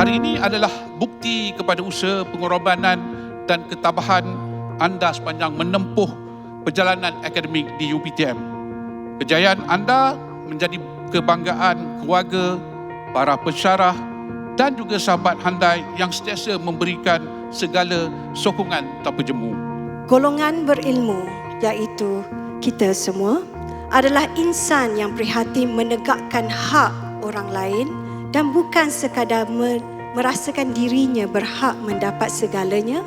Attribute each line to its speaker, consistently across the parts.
Speaker 1: Hari ini adalah bukti kepada usaha pengorbanan dan ketabahan anda sepanjang menempuh perjalanan akademik di UPTM. Kejayaan anda menjadi kebanggaan keluarga, para pensyarah dan juga sahabat handai yang sentiasa memberikan segala sokongan tanpa jemu.
Speaker 2: Golongan berilmu iaitu kita semua adalah insan yang prihatin menegakkan hak orang lain dan bukan sekadar me- merasakan dirinya berhak mendapat segalanya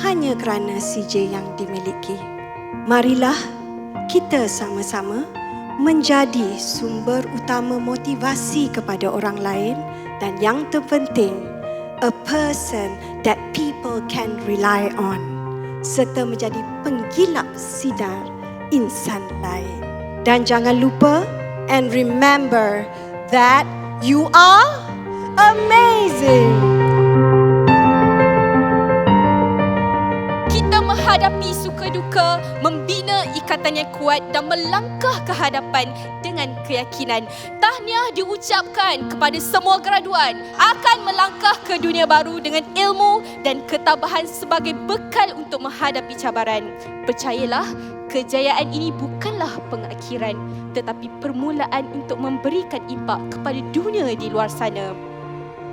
Speaker 2: hanya kerana CJ yang dimiliki. Marilah kita sama-sama menjadi sumber utama motivasi kepada orang lain dan yang terpenting a person that people can rely on serta menjadi penggilap sinar insan lain. Dan jangan lupa and remember that you are amazing.
Speaker 3: Kita menghadapi suka duka, membina ikatan yang kuat dan melangkah ke hadapan dengan keyakinan. Tahniah diucapkan kepada semua graduan akan melangkah ke dunia baru dengan ilmu dan ketabahan sebagai bekal untuk menghadapi cabaran. Percayalah, kejayaan ini bukanlah pengakhiran tetapi permulaan untuk memberikan impak kepada dunia di luar sana.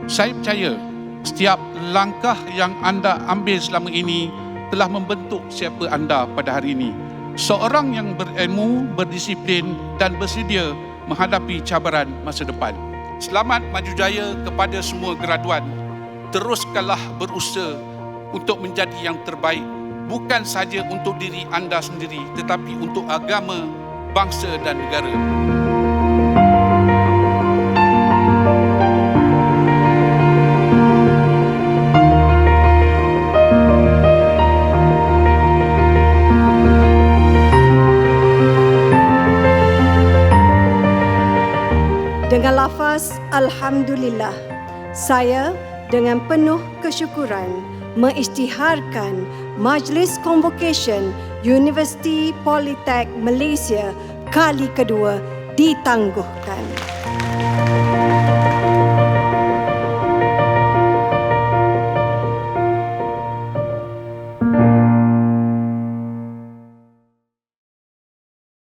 Speaker 1: Saya percaya setiap langkah yang anda ambil selama ini telah membentuk siapa anda pada hari ini. Seorang yang berilmu, berdisiplin dan bersedia menghadapi cabaran masa depan. Selamat maju jaya kepada semua graduan. Teruskanlah berusaha untuk menjadi yang terbaik bukan saja untuk diri anda sendiri tetapi untuk agama, bangsa dan negara.
Speaker 2: Dengan lafaz Alhamdulillah, saya dengan penuh kesyukuran mengisytiharkan Majlis Convocation Universiti Politek Malaysia kali kedua ditangguhkan. thank you